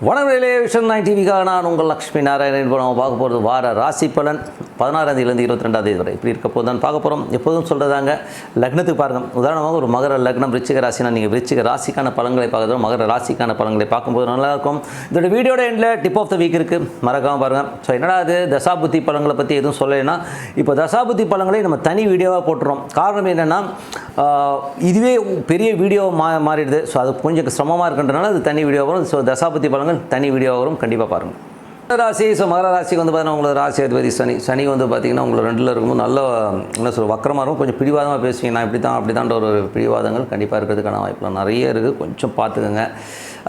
வடநிலையே vision nine டிவிக்காக நான் உங்கள் லக்ஷ்மி நாராயணன் இப்போ நம்ம பார்க்க போகிறது வார ராசி பலன் பதினாறாம் தேதியிலேருந்து இருபத்தி ரெண்டாம் தேதி வரை. இப்படி இருக்க போது தான் பார்க்க போகிறோம் எப்போதும் சொல்கிறதாங்க லக்னத்துக்கு பாருங்கள் உதாரணமாக ஒரு மகர லக்னம் விருச்சிக ராசினா நீங்கள் விருச்சிக ராசிக்கான பலன்களை பார்க்குறோம் மகர ராசிக்கான பலன்களை பார்க்கும்போது நல்லாயிருக்கும் இதோட வீடியோட எண்டில் டிப் ஆஃப் த வீக் இருக்குது மறக்காமல் பாருங்கள் ஸோ என்னடா அது தசாபுத்தி பலன்களை பற்றி எதுவும் சொல்லலைன்னா இப்போ தசாபுத்தி பலன்களை நம்ம தனி வீடியோவாக போட்டுறோம். காரணம் என்னென்னா இதுவே பெரிய வீடியோ மா மாறிடுது. ஸோ அது கொஞ்சம் சிரமமாக இருக்கின்றனால அது தனி வீடியோ வரும். ஸோ தசாபுத்தி பலன்கள் தனி வீடியோ வரும். கண்டிப்பாக பாருங்கள் ராசி ஸோ மகர ராசிக்கு வந்து பார்த்தீங்கன்னா உங்களோட ராசி அதிபதி சனி. சனி வந்து பார்த்தீங்கன்னா உங்களை ரெண்டில் இருக்கும்போது நல்ல என்ன சொல்ற வக்கரமாக இருக்கும். கொஞ்சம் பிடிவாதமாக பேசுவீங்க. நான் இப்படி தான் அப்படி தான் ஒரு பிடிவாதங்கள் கண்டிப்பாக இருக்கிறதுக்கான வாய்ப்புலாம் நிறைய இருக்குது கொஞ்சம் பார்த்துக்கோங்க.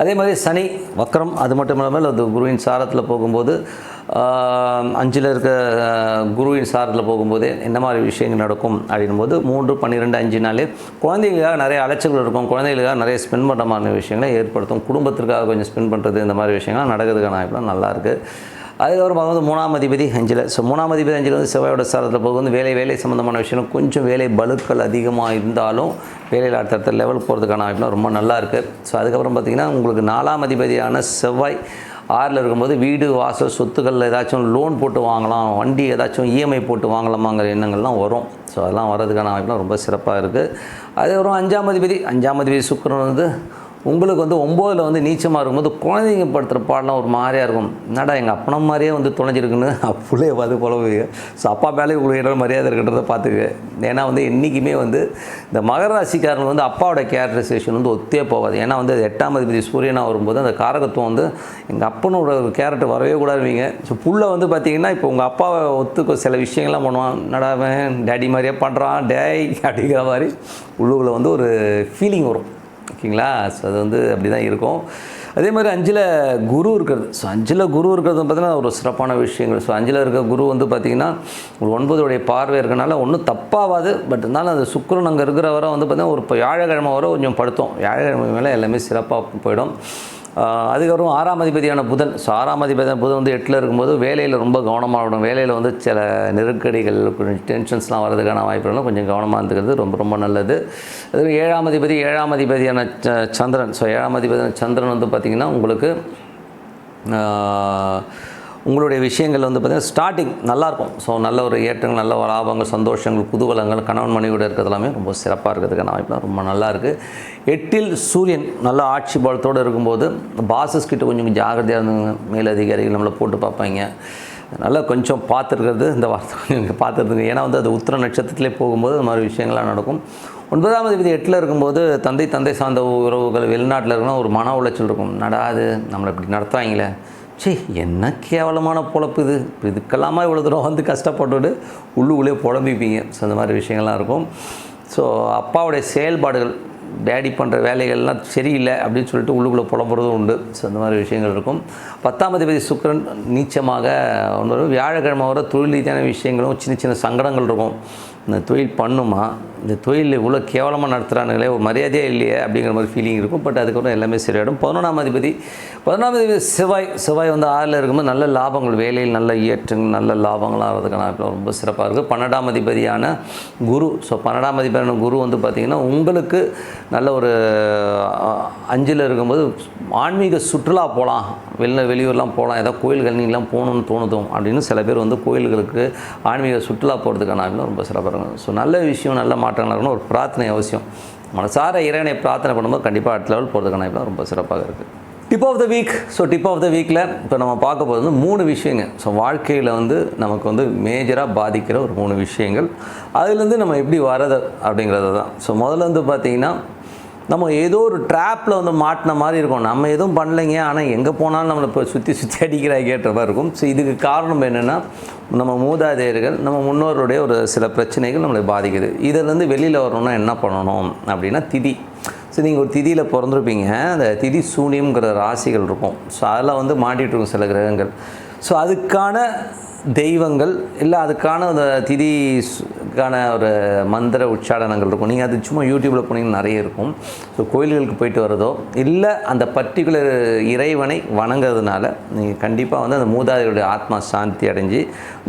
அதே மாதிரி சனி வக்கரம் அது மட்டும் இல்லாமல் அது குருவின் சாரத்தில் போகும்போது அஞ்சில் இருக்க குருவின் சாரத்தில் போகும்போது என்ன மாதிரி விஷயங்கள் நடக்கும் அப்படின்னும் போது மூன்று பன்னிரெண்டு அஞ்சு நாள் குழந்தைங்களுக்காக நிறைய அலைச்சல்கள் இருக்கும். குழந்தைகளுக்காக நிறைய ஸ்பெண்ட் பண்ணுற மாதிரி விஷயங்களை ஏற்படுத்தும். குடும்பத்திற்காக கொஞ்சம் ஸ்பெண்ட் பண்ணுறது இந்த மாதிரி விஷயங்கள்லாம் நடக்கிறதுக்கான வாய்ப்புலாம் நல்லாயிருக்கு அதுக்கப்புறம் பார்க்கும்போது வந்து மூணாம் அதிபதி அஞ்சில். ஸோ மூணாம் அதிபதி அஞ்சில் வந்து செவ்வாயோட சாரத்தில் போகும்போது வேலை வேலை சம்மந்தமான விஷயம் கொஞ்சம் வேலை பலுக்கள் அதிகமாக இருந்தாலும் வேலையில் அடுத்தடுத்த லெவல் போகிறதுக்கான வாய்ப்புலாம் ரொம்ப நல்லா இருக்குது ஸோ அதுக்கப்புறம் பார்த்திங்கன்னா உங்களுக்கு நாலாம் அதிபதியான செவ்வாய் ஆறில் இருக்கும்போது வீடு வாசல் சொத்துக்கள் ஏதாச்சும் லோன் போட்டு வாங்கலாம் வண்டி ஏதாச்சும் இஎம்ஐ போட்டு வாங்கலாமாங்கிற எண்ணங்கள்லாம் வரும். ஸோ அதெல்லாம் வர்றதுக்கான வாய்ப்புலாம் ரொம்ப சிறப்பாக இருக்குது அதுக்கப்புறம் அஞ்சாம் அதிபதி அஞ்சாம் அதிபதி சுக்கரன் வந்து உங்களுக்கு வந்து ஒம்போதில் வந்து நீச்சமாக இருக்கும்போது குழந்தைங்க படுத்துகிற பாடலாம் ஒரு மாதிரியாக இருக்கும். என்னடா எங்கள் அப்பனை மாதிரியே வந்து தொலைஞ்சிருக்குன்னு அப்படியே பார்த்து புலவுவீங்க ஸோ அப்பா மேலே உங்களுக்கு இடம் மரியாதை இருக்கின்றதை பார்த்துக்க ஏன்னா வந்து என்றைக்குமே வந்து இந்த மகர ராசிக்காரங்க வந்து அப்பாவோட கேரக்டரைசேஷன் வந்து ஒத்தே போகாது. ஏன்னா வந்து எட்டாம் அதிபதி சூரியனாக வரும்போது அந்த காரகத்துவம் வந்து எங்கள் அப்பனோட ஒரு கேரக்டர் வரவே கூடாதுவீங்க. ஸோ புள்ள வந்து பார்த்தீங்கன்னா இப்போ உங்கள் அப்பாவை ஒத்துக்க சில விஷயங்கள்லாம் பண்ணுவான். என்னடா அவன் டேடி மாதிரியே பண்ணுறான் டேய் அப்படிங்கிற மாதிரி உள்ளுக்குள்ளே வந்து ஒரு ஃபீலிங் வரும். ஓகேங்களா ஸோ அது வந்து அப்படி தான் இருக்கும். அதே மாதிரி அஞ்சில் குரு இருக்கிறது. ஸோ அஞ்சில் குரு இருக்கிறது பார்த்திங்கன்னா ஒரு சிறப்பான விஷயங்கள். ஸோ அஞ்சில் இருக்க குரு வந்து பார்த்திங்கன்னா ஒரு ஒன்பதுடைய பார்வை இருக்கனால ஒன்றும் தப்பாகாது பட் இருந்தாலும் அந்த சுக்கரன் அங்கே இருக்கிற வர வந்து பார்த்திங்கன்னா ஒரு இப்போ வியாழக்கிழமை வர கொஞ்சம் படுத்தோம். வியாழக்கிழமை மேலே எல்லாமே சிறப்பாக போயிடும். அதுக்கப்புறம் ஆறாம் அதிபதியான புதன். ஸோ ஆறாம் அதிபதியான புதன் வந்து எட்டில் இருக்கும்போது வேலையில் ரொம்ப கவனமாக இருக்கணும் வேலையில் வந்து சில நெருக்கடிகள் கொஞ்சம் டென்ஷன்ஸ்லாம் வரதுக்கான வாய்ப்புகளும் கொஞ்சம் கவனமாக இருந்துக்கிறது ரொம்ப ரொம்ப நல்லது. அதுக்கு ஏழாம் அதிபதி ஏழாம் அதிபதியான ச- சந்திரன். ஸோ ஏழாம் அதிபதியான சந்திரன் வந்து பார்த்திங்கன்னா உங்களுக்கு உங்களுடைய விஷயங்கள் வந்து பார்த்திங்கன்னா ஸ்டார்டிங் நல்லாயிருக்கும். ஸோ நல்ல ஒரு ஏற்றங்கள் நல்ல ஒரு லாபங்கள் சந்தோஷங்கள் குதூகலங்கள் கணவன் மனைவியோட இருக்கிறது எல்லாமே ரொம்ப சிறப்பாக இருக்கிறதுக்கான வாய்ப்புலாம் ரொம்ப நல்லா இருக்குது எட்டில் சூரியன் நல்ல ஆட்சி பலத்தோடு இருக்கும்போது பாசஸ் கிட்ட கொஞ்சம் ஜாகிரதையாக இருந்துங்க. மேலதிகாரிகள் நம்மளை போட்டு பார்ப்பாங்க. அதனால் கொஞ்சம் பார்த்துருக்கிறது இந்த வார்த்தை கொஞ்சம் பார்த்துருந்துங்க. ஏன்னா வந்து அது உத்திர நட்சத்திரத்திலே போகும்போது இந்த மாதிரி விஷயங்கள்லாம் நடக்கும். ஒன்பதாம் தேதி எட்டில் இருக்கும்போது தந்தை தந்தை சார்ந்த உறவுகள் வெளிநாட்டில் இருக்கணும் ஒரு மன உளைச்சல் இருக்கும். நடாது நம்மளை இப்படி நடத்துவாங்களே சே என்ன கேவலமான பொழப்பு இது? இதுக்கெல்லாமா இவ்வளோ தூரம் வந்து கஷ்டப்பட்டுட்டு உள்ளுக்குள்ளே புலம்பிப்பீங்க. ஸோ அந்த மாதிரி விஷயங்கள்லாம் இருக்கும். ஸோ அப்பாவுடைய செயல்பாடுகள் டேடி பண்ணுற வேலைகள்லாம் சரியில்லை அப்படின்னு சொல்லிட்டு உள்ளுக்குள்ளே புலம்புறதும் உண்டு. ஸோ அந்த மாதிரி விஷயங்கள் இருக்கும். பத்தாம் அதிபதி சுக்கிரன் நீச்சமாக ஒன்று வியாழக்கிழமை வர தொழில் ரீதியான விஷயங்களும் சின்ன சின்ன சங்கடங்கள் இருக்கும். இந்த தொழில் பண்ணுமா? இந்த தொழில் இவ்வளோ கேவலமாக நடத்துகிறானுங்களே ஒரு மரியாதையே இல்லையே அப்படிங்கிற மாதிரி ஃபீலிங் இருக்கும். பட் அதுக்கப்புறம் எல்லாமே சரியாயிடும். பதினொன்றாம் அதிபதி பதினொன்றாம் அதிபதி செவ்வாய் செவ்வாய் வந்து ஆறில் இருக்கும்போது நல்ல லாபங்கள் வேலையில் நல்ல ஏற்றங்கள் நல்ல லாபங்களாக ஆகிறதுக்கான ரொம்ப சிறப்பாக இருக்குது பன்னெண்டாம் அதிபதியான குரு ஸோ பன்னெண்டாம் அதிபதியான குரு வந்து பார்த்திங்கன்னா உங்களுக்கு நல்ல ஒரு அஞ்சில் இருக்கும்போது ஆன்மீக சுற்றுலா போகலாம் வெளில வெளியூர்லாம் போகலாம் ஏதோ கோயில்கள் நீங்களாம் போகணும்னு தோணுதும் அப்படின்னு சில பேர் வந்து கோயில்களுக்கு ஆன்மீக சுற்றுலா போகிறதுக்கான ரொம்ப சிறப்பாக இருக்கும் ஸோ நல்ல விஷயம் நல்ல மாற்றங்கள் இருக்கணும் ஒரு பிரார்த்தனை அவசியம். மனசார இறைவனை பிரார்த்தனை பண்ணும்போது கண்டிப்பாக அடுத்த லெவல் போகிறதுக்கான வாய்ப்பு ரொம்ப சிறப்பாக இருக்குது tip of the week so tip of the வீக்கில் இப்போ நம்ம பார்க்க போகிறது வந்து மூணு விஷயங்க ஸோ வாழ்க்கையில் வந்து நமக்கு வந்து மேஜராக பாதிக்கிற ஒரு மூணு விஷயங்கள். அதுலேருந்து நம்ம எப்படி வரது அப்படிங்கிறது தான் ஸோ முதல்ல வந்து பார்த்திங்கன்னா நம்ம ஏதோ ஒரு ட்ராப்பில் வந்து மாட்டின மாதிரி இருக்கும். நம்ம எதுவும் பண்ணலைங்க. ஆனால் எங்கே போனாலும் நம்மளை இப்போ சுற்றி சுற்றி அடிக்கிறாங்கன்ற மாதிரி இருக்கும். ஸோ இதுக்கு காரணம் என்னென்னா நம்ம மூதாதையர்கள் நம்ம முன்னோருடைய ஒரு சில பிரச்சனைகள் நம்மளை பாதிக்குது. இதிலேருந்து வெளியில் வரணும்னா என்ன பண்ணணும்? அப்படின்னா திதி. ஸோ நீங்கள் ஒரு திதியில் பிறந்திருப்பீங்க. அந்த திதி சூனியம்ங்கிற ராசிகள் இருக்கும். ஸோ அதில் வந்து மாட்டிகிட்டு இருக்கும் சில கிரகங்கள். ஸோ அதுக்கான தெய்வங்கள் இல்லை அதுக்கான அந்த திதிக்கான ஒரு மந்திர உச்சாடனங்கள் இருக்கும். நீங்கள் அது சும்மா யூடியூப்பில் போனீங்கன்னா நிறைய இருக்கும். ஸோ கோயில்களுக்கு போயிட்டு வரதோ இல்லை அந்த பர்டிகுலர் இறைவனை வணங்குறதுனால நீங்கள் கண்டிப்பாக வந்து அந்த மூதாதையுடைய ஆத்மா சாந்தி அடைஞ்சு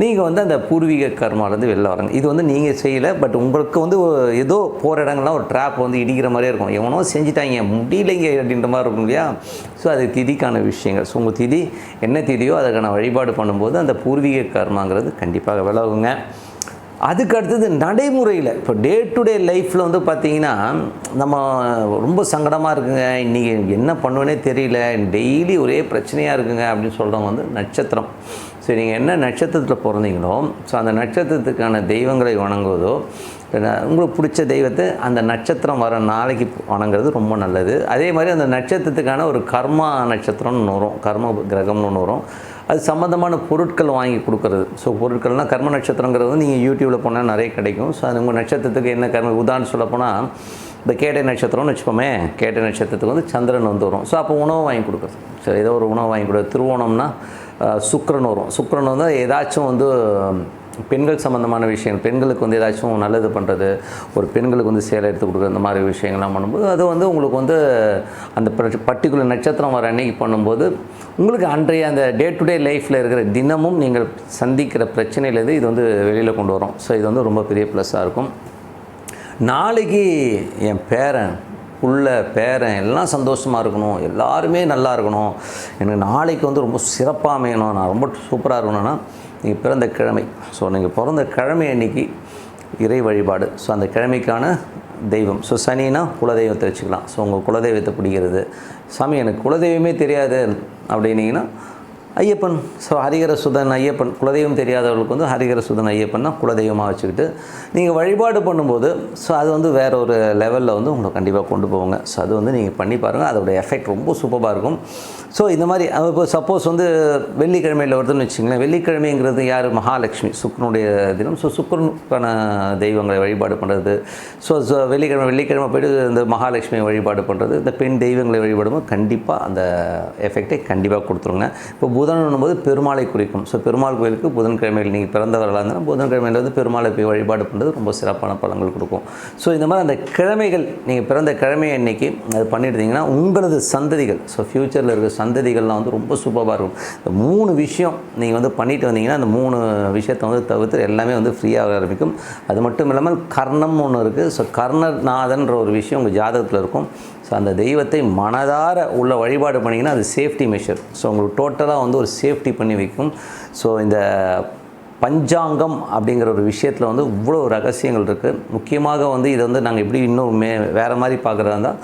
நீங்கள் வந்து அந்த பூர்வீக கர்மாலேருந்து வெளில வரங்க இது வந்து நீங்கள் செய்யலை பட் உங்களுக்கு வந்து ஏதோ போகிற இடங்கள்லாம் ஒரு ட்ராப் வந்து இடிக்கிற மாதிரியே இருக்கும். எவனோ செஞ்சுட்டாங்க முடியலைங்க அப்படின்ற மாதிரி இருக்கும் இல்லையா? ஸோ அது திதிக்கான விஷயங்கள். ஸோ உங்கள் திதி என்ன திதியோ அதுக்கான வழிபாடு பண்ணும்போது அந்த பூர்வீக கர்மாங்கிறது கண்டிப்பாக விலகுங்க அதுக்கு அடுத்தது நடைமுறையில் இப்போ டே டு டே லைஃப்பில் வந்து பார்த்தீங்கன்னா நம்ம ரொம்ப சங்கடமாக இருக்குங்க. இன்றைக்கி என்ன பண்ணுவேனே தெரியல. டெய்லி ஒரே பிரச்சனையாக இருக்குங்க அப்படின்னு சொல்கிறவங்க வந்து நட்சத்திரம். சரி நீங்கள் என்ன நட்சத்திரத்தில் பிறந்தீங்களோ ஸோ அந்த நட்சத்திரத்துக்கான தெய்வங்களை வணங்குவதோ உங்களுக்கு பிடிச்ச தெய்வத்தை அந்த நட்சத்திரம் வர நாளைக்கு வணங்குறது ரொம்ப நல்லது. அதே மாதிரி அந்த நட்சத்திரத்துக்கான ஒரு கர்மா நட்சத்திரம்னு ஒன்று வரும். கர்ம கிரகம்னு ஒன்று வரும். அது சம்மந்தமான பொருட்கள் வாங்கி கொடுக்குறது. ஸோ பொருட்கள்னால் கர்ம நட்சத்திரங்கிறது நீங்கள் யூடியூப்பில் போனால் நிறைய கிடைக்கும். ஸோ அது உங்கள் நட்சத்திரத்துக்கு என்ன கர்ம உதாரணம் சொல்லப்போனால் இந்த கேட்டை நட்சத்திரம்னு வச்சுப்போமே கேட்டை நட்சத்திரத்துக்கு வந்து சந்திரன் வந்து வரும். ஸோ அப்போ உணவு வாங்கி கொடுக்குறது. சரி ஏதோ ஒரு உணவு வாங்கி கொடுக்குறது. திருவோணம்னா சுக்கரன் வரும். சுக்கரன் வந்து ஏதாச்சும் வந்து பெண்கள் சம்மந்தமான விஷயங்கள் பெண்களுக்கு வந்து ஏதாச்சும் நல்லது பண்ணுறது ஒரு பெண்களுக்கு வந்து சேலை எடுத்து கொடுக்குறது அந்த மாதிரி விஷயங்கள்லாம் பண்ணும்போது அது வந்து உங்களுக்கு வந்து அந்த பர்டிகுலர் நட்சத்திரம் வர அன்னைக்கு பண்ணும்போது உங்களுக்கு அன்றைய அந்த டே டு டே லைஃப்பில் இருக்கிற தினமும் நீங்கள் சந்திக்கிற பிரச்சனையிலேருந்து இது வந்து வெளியில் கொண்டு வரும். ஸோ இது வந்து ரொம்ப பெரிய ப்ளஸ்ஸாக இருக்கும். நாளைக்கு என் பேரன் புள்ள பேரன் எல்லாம் சந்தோஷமாக இருக்கணும் எல்லாருமே நல்லா இருக்கணும். எனக்கு நாளைக்கு வந்து ரொம்ப சிறப்பாக அமையணும். நான் ரொம்ப சூப்பராக இருக்கணும்னா நீங்கள் பிறந்த கிழமை. ஸோ நீங்கள் பிறந்த கிழமை அன்னைக்கு இறை வழிபாடு. ஸோ அந்த கிழமைக்கான தெய்வம். ஸோ சனினா குலதெய்வத்தை வச்சுக்கலாம் ஸோ உங்கள் குலதெய்வத்தை பிடிக்கிறது. சாமி எனக்கு குலதெய்வமே தெரியாது அப்படின்னீங்கன்னா ஐயப்பன். ஸோ ஹரிகர சுதன் ஐயப்பன். குலதெய்வம் தெரியாதவர்களுக்கு வந்து ஹரிகர சுதன் ஐயப்பன் தான் குலதெய்வமாக வச்சுக்கிட்டு நீங்கள் வழிபாடு பண்ணும்போது ஸோ அது வந்து வேற ஒரு லெவலில் வந்து உங்களை கண்டிப்பாக கொண்டு போவாங்க. ஸோ அது வந்து நீங்கள் பண்ணி பாருங்கள் அதோட எஃபெக்ட் ரொம்ப சூப்பராக இருக்கும். ஸோ இந்த மாதிரி இப்போ சப்போஸ் வந்து வெள்ளிக்கிழமையில் வருதுன்னு வச்சுங்களேன் வெள்ளிக்கிழமைங்கிறது யார்? மகாலட்சுமி சுக்கரனுடைய தினம். ஸோ சுக்கரனுக்கான தெய்வங்களை வழிபாடு பண்ணுறது ஸோ ஸோ வெள்ளிக்கிழமை வெள்ளிக்கிழமை போய்ட்டு இந்த மகாலட்சுமியை வழிபாடு பண்ணுறது இந்த பெண் தெய்வங்களை வழிபாடும்போது கண்டிப்பாக அந்த எஃபெக்டை கண்டிப்பாக கொடுத்துருங்க. இப்போ புதன் போது பெருமாளை குறிக்கும். ஸோ பெருமாள் கோயிலுக்கு புதன்கிழமையில் நீங்கள் பிறந்தவர்களாக இருந்தாலும் புதன்கிழமையில் வந்து பெருமாளை போய் வழிபாடு பண்ணுறது ரொம்ப சிறப்பான பலன்கள் கொடுக்கும். ஸோ இந்த மாதிரி அந்த கிழமைகள் நீங்கள் பிறந்த கிழமை அன்னைக்கு அது பண்ணிட்டீங்கன்னா உங்களது சந்ததிகள் ஸோ ஃப்யூச்சரில் இருக்கிற சந்ததிகள்லாம் வந்து ரொம்ப சூப்பராக இருக்கும். இந்த மூணு விஷயம் நீங்கள் வந்து பண்ணிட்டு வந்தீங்கன்னா அந்த மூணு விஷயத்தை வந்து தவிர்த்து எல்லாமே வந்து ஃப்ரீயாக ஆரம்பிக்கும். அது மட்டும் இல்லாமல் கர்ணம் ஒன்று இருக்குது ஸோ கர்ணநாதன்ற ஒரு விஷயம் உங்கள் ஜாதகத்தில் இருக்கும். ஸோ அந்த தெய்வத்தை மனதார உள்ள வழிபாடு பண்ணிங்கன்னா அது சேஃப்டி மெஷர் ஸோ உங்களுக்கு டோட்டலாக வந்து ஒரு சேஃப்டி பண்ணி வைக்கும். ஸோ இந்த பஞ்சாங்கம் அப்படிங்கிற ஒரு விஷயத்தில் வந்து இவ்வளோ ரகசியங்கள் இருக்குது முக்கியமாக வந்து இதை வந்து நாங்கள் எப்படி இன்னும் மே வேறு மாதிரி பார்க்குறதா இருந்தால்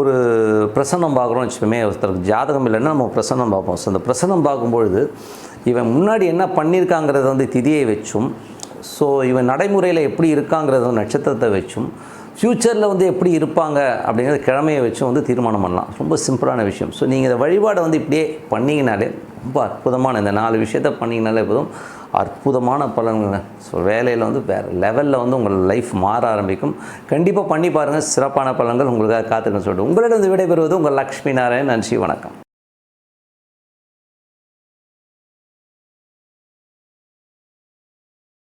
ஒரு பிரசன்னம் பார்க்குறோம் வச்சுக்கோமே ஒருத்தருக்கு ஜாதகம் இல்லைன்னா நம்ம பிரசன்னம் பார்ப்போம். ஸோ அந்த பிரசன்னம் பார்க்கும்பொழுது இவன் முன்னாடி என்ன பண்ணியிருக்காங்கிறத வந்து திதியை வச்சும் ஸோ இவன் நடைமுறையில் எப்படி இருக்காங்கிறத வந்து நட்சத்திரத்தை வச்சும் ஃப்யூச்சரில் வந்து எப்படி இருப்பாங்க அப்படிங்கிறது கிழமையை வச்சு வந்து தீர்மானம் பண்ணலாம். ரொம்ப சிம்பிளான விஷயம். ஸோ நீங்கள் இந்த வழிபாடை வந்து இப்படியே பண்ணிங்கனாலே ரொம்ப அற்புதமான இந்த நாலு விஷயத்த பண்ணிங்கனாலே போதும் அற்புதமான பலன்கள். ஸோ வேலையில் வந்து வேறு லெவலில் வந்து உங்கள் லைஃப் மாற ஆரம்பிக்கும். கண்டிப்பாக பண்ணி பாருங்கள் சிறப்பான பலன்கள் உங்களுக்காக காத்துக்கன்னு சொல்லிட்டு உங்களிடம் விடைபெறுவது உங்கள் லக்ஷ்மி நாராயண் நன்றி வணக்கம்.